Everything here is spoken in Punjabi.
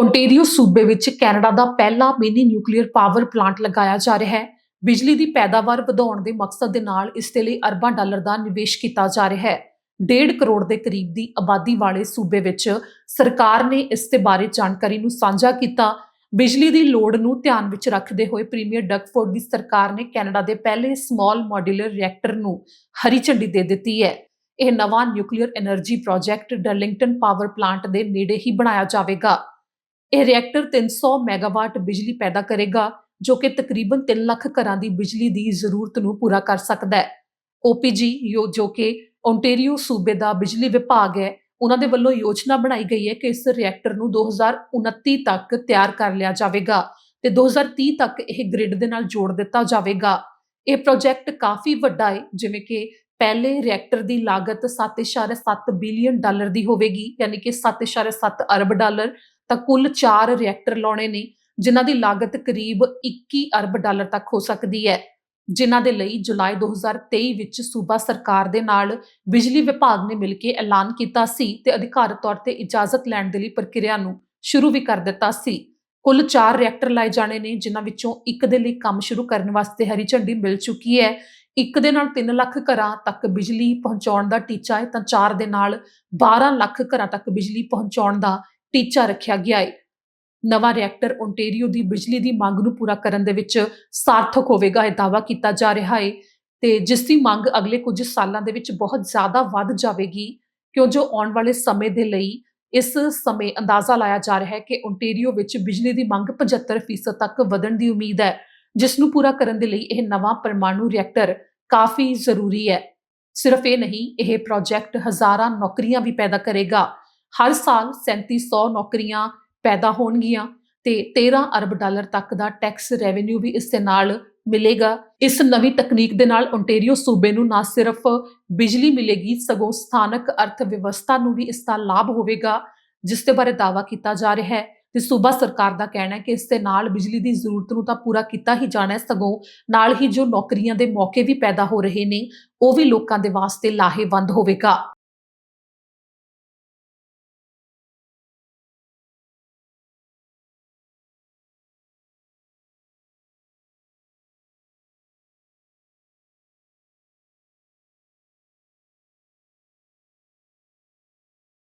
ਓਂਟੇਰੀਓ ਸੂਬੇ ਵਿੱਚ ਕੈਨੇਡਾ ਦਾ ਪਹਿਲਾ ਮਿਨੀ ਨਿਊਕਲੀਅਰ ਪਾਵਰ ਪਲਾਂਟ ਲਗਾਇਆ ਜਾ ਰਿਹਾ ਹੈ। ਬਿਜਲੀ ਦੀ ਪੈਦਾਵਾਰ ਵਧਾਉਣ ਦੇ ਮਕਸਦ ਦੇ ਨਾਲ ਇਸ ਦੇ ਲਈ ਅਰਬਾਂ ਡਾਲਰ ਦਾ ਨਿਵੇਸ਼ ਕੀਤਾ ਜਾ ਰਿਹਾ ਹੈ। 1.5 ਕਰੋੜ ਦੇ ਕਰੀਬ ਦੀ ਆਬਾਦੀ ਵਾਲੇ ਸੂਬੇ ਵਿੱਚ ਸਰਕਾਰ ਨੇ ਇਸ ਦੇ ਬਾਰੇ ਜਾਣਕਾਰੀ ਨੂੰ ਸਾਂਝਾ ਕੀਤਾ। ਬਿਜਲੀ ਦੀ ਲੋੜ ਨੂੰ ਧਿਆਨ ਵਿੱਚ ਰੱਖਦੇ ਹੋਏ ਪ੍ਰੀਮੀਅਰ ਡਕਫੋਰਡ ਦੀ ਸਰਕਾਰ ਨੇ ਕੈਨੇਡਾ ਦੇ ਪਹਿਲੇ ਸਮਾਲ ਮੋਡਿਊਲਰ ਰਿਐਕਟਰ ਨੂੰ ਹਰੀ ਝੰਡੀ ਦੇ ਦਿੱਤੀ ਹੈ। ਇਹ ਨਵਾਂ nuclear energy project Darlington power plant ਦੇ ਨੇੜੇ ਹੀ ਬਣਾਇਆ ਜਾਵੇਗਾ। ਇਹ ਰਿਐਕਟਰ 300 ਮੈਗਾਵਾਟ ਬਿਜਲੀ ਪੈਦਾ ਕਰੇਗਾ, ਜੋ ਕਿ ਤਕਰੀਬਨ 3 ਲੱਖ ਘਰਾਂ ਦੀ ਬਿਜਲੀ ਦੀ ਜ਼ਰੂਰਤ ਨੂੰ ਪੂਰਾ ਕਰ ਸਕਦਾ ਹੈ। OPG ਯੋ ਜੋ ਕਿ ਓਨਟਾਰੀਓ ਸੂਬੇ ਦਾ ਬਿਜਲੀ ਵਿਭਾਗ ਹੈ, ਉਹਨਾਂ ਦੇ ਵੱਲੋਂ ਯੋਜਨਾ ਬਣਾਈ ਗਈ ਹੈ ਕਿ ਇਸ ਰਿਐਕਟਰ ਨੂੰ 2029 ਤੱਕ ਤਿਆਰ ਕਰ ਲਿਆ ਜਾਵੇਗਾ ਤੇ 2030 ਤੱਕ ਇਹ ਗ੍ਰਿਡ ਦੇ ਨਾਲ ਜੋੜ ਦਿੱਤਾ ਜਾਵੇਗਾ। ਇਹ ਪ੍ਰੋਜੈਕਟ ਕਾਫੀ ਵੱਡਾ ਹੈ, ਜਿਵੇਂ ਕਿ ਪਹਿਲੇ ਰਿਐਕਟਰ ਦੀ ਲਾਗਤ 7.7 ਬਿਲੀਅਨ ਡਾਲਰ ਦੀ ਹੋਵੇਗੀ, ਯਾਨੀ ਕਿ 7.7 ਅਰਬ ਡਾਲਰ, ਤਾਂ ਕੁੱਲ 4 ਰਿਐਕਟਰ ਲਾਉਣੇ ਨੇ, ਜਿਨ੍ਹਾਂ ਦੀ ਲਾਗਤ ਕਰੀਬ 21 ਅਰਬ ਡਾਲਰ ਤੱਕ ਹੋ ਸਕਦੀ ਹੈ, ਜਿਨ੍ਹਾਂ ਦੇ ਲਈ ਜੁਲਾਈ 2023 ਵਿੱਚ ਸੂਬਾ ਸਰਕਾਰ ਦੇ ਨਾਲ ਬਿਜਲੀ ਵਿਭਾਗ ਨੇ ਮਿਲ ਕੇ ਐਲਾਨ ਕੀਤਾ ਸੀ ਤੇ ਅਧਿਕਾਰਤ ਤੌਰ ਤੇ ਇਜਾਜ਼ਤ ਲੈਣ ਦੇ ਲਈ ਪ੍ਰਕਿਰਿਆ ਨੂੰ ਸ਼ੁਰੂ ਵੀ ਕਰ ਦਿੱਤਾ ਸੀ। ਕੁੱਲ 4 ਰਿਐਕਟਰ ਲਾਏ ਜਾਣੇ ਨੇ, ਜਿਨ੍ਹਾਂ ਵਿੱਚੋਂ ਇੱਕ ਦੇ ਲਈ ਕੰਮ ਸ਼ੁਰੂ ਕਰਨ ਵਾਸਤੇ ਹਰੀ ਝੰਡੀ ਮਿਲ ਚੁੱਕੀ ਹੈ ਇੱਕ ਦੇ ਨਾਲ 3 ਲੱਖ ਘਰਾਂ ਤੱਕ ਬਿਜਲੀ ਪਹੁੰਚਾਉਣ ਦਾ ਟੀਚਾ ਹੈ, ਤਾਂ ਚਾਰ ਦੇ ਨਾਲ 12 ਲੱਖ ਘਰਾਂ ਤੱਕ ਬਿਜਲੀ ਪਹੁੰਚਾਉਣ ਦਾ ਟੀਚਾ ਰੱਖਿਆ ਗਿਆ ਹੈ। ਨਵਾਂ ਰਿਐਕਟਰ ਓਨਟਾਰੀਓ ਦੀ ਬਿਜਲੀ ਦੀ ਮੰਗ ਨੂੰ ਪੂਰਾ ਕਰਨ ਦੇ ਵਿੱਚ ਸਾਰਥਕ ਹੋਵੇਗਾ ਇਹ ਦਾਅਵਾ ਕੀਤਾ ਜਾ ਰਿਹਾ ਹੈ ਤੇ ਜਿਸ ਦੀ ਮੰਗ ਅਗਲੇ ਕੁਝ ਸਾਲਾਂ ਦੇ ਵਿੱਚ ਬਹੁਤ ਜ਼ਿਆਦਾ ਵੱਧ ਜਾਵੇਗੀ, ਕਿਉਂ ਜੋ ਆਉਣ ਵਾਲੇ ਸਮੇਂ ਦੇ ਲਈ ਇਸ ਸਮੇਂ ਅੰਦਾਜ਼ਾ ਲਾਇਆ ਜਾ ਰਿਹਾ ਹੈ ਕਿ ਓਨਟਾਰੀਓ ਵਿੱਚ ਬਿਜਲੀ ਦੀ ਮੰਗ 75% ਤੱਕ ਵਧਣ ਦੀ ਉਮੀਦ ਹੈ। ਜਿਸ ਨੂੰ ਪੂਰਾ ਕਰਨ ਦੇ ਲਈ ਇਹ ਨਵਾਂ ਪਰਮਾਣੂ ਰਿਐਕਟਰ ਕਾਫੀ ਜ਼ਰੂਰੀ ਹੈ। ਸਿਰਫ ਇਹ ਨਹੀਂ, ਇਹ ਪ੍ਰੋਜੈਕਟ ਹਜ਼ਾਰਾਂ ਨੌਕਰੀਆਂ ਵੀ ਪੈਦਾ ਕਰੇਗਾ। ਹਰ ਸਾਲ 3700 ਨੌਕਰੀਆਂ ਪੈਦਾ ਹੋਣਗੀਆਂ ਤੇ 13 ਅਰਬ ਡਾਲਰ ਤੱਕ ਦਾ ਟੈਕਸ ਰੈਵਨਿਊ ਵੀ ਇਸ ਦੇ ਨਾਲ ਮਿਲੇਗਾ। ਇਸ ਨਵੀਂ ਤਕਨੀਕ ਦੇ ਨਾਲ ਓਨਟਾਰੀਓ ਸੂਬੇ ਨੂੰ ਨਾ ਸਿਰਫ ਬਿਜਲੀ ਮਿਲੇਗੀ, ਸਗੋਂ ਸਥਾਨਕ ਅਰਥ ਵਿਵਸਥਾ ਨੂੰ ਵੀ ਇਸ ਦਾ ਲਾਭ ਹੋਵੇਗਾ, ਜਿਸ ਦੇ ਬਾਰੇ ਦਾਅਵਾ ਕੀਤਾ ਜਾ ਰਿਹਾ ਹੈ। ਤੇ ਸੂਬਾ ਸਰਕਾਰ ਦਾ ਕਹਿਣਾ ਹੈ ਕਿ ਇਸ ਦੇ ਨਾਲ ਬਿਜਲੀ ਦੀ ਜ਼ਰੂਰਤ ਨੂੰ ਤਾਂ ਪੂਰਾ ਕੀਤਾ ਹੀ ਜਾਣਾ ਹੈ ਸਗੋਂ ਨਾਲ ਹੀ ਜੋ ਨੌਕਰੀਆਂ ਦੇ ਮੌਕੇ ਵੀ ਪੈਦਾ ਹੋ ਰਹੇ ਨੇ, ਉਹ ਵੀ ਲੋਕਾਂ ਦੇ ਵਾਸਤੇ ਲਾਹੇਵੰਦ ਹੋਵੇਗਾ।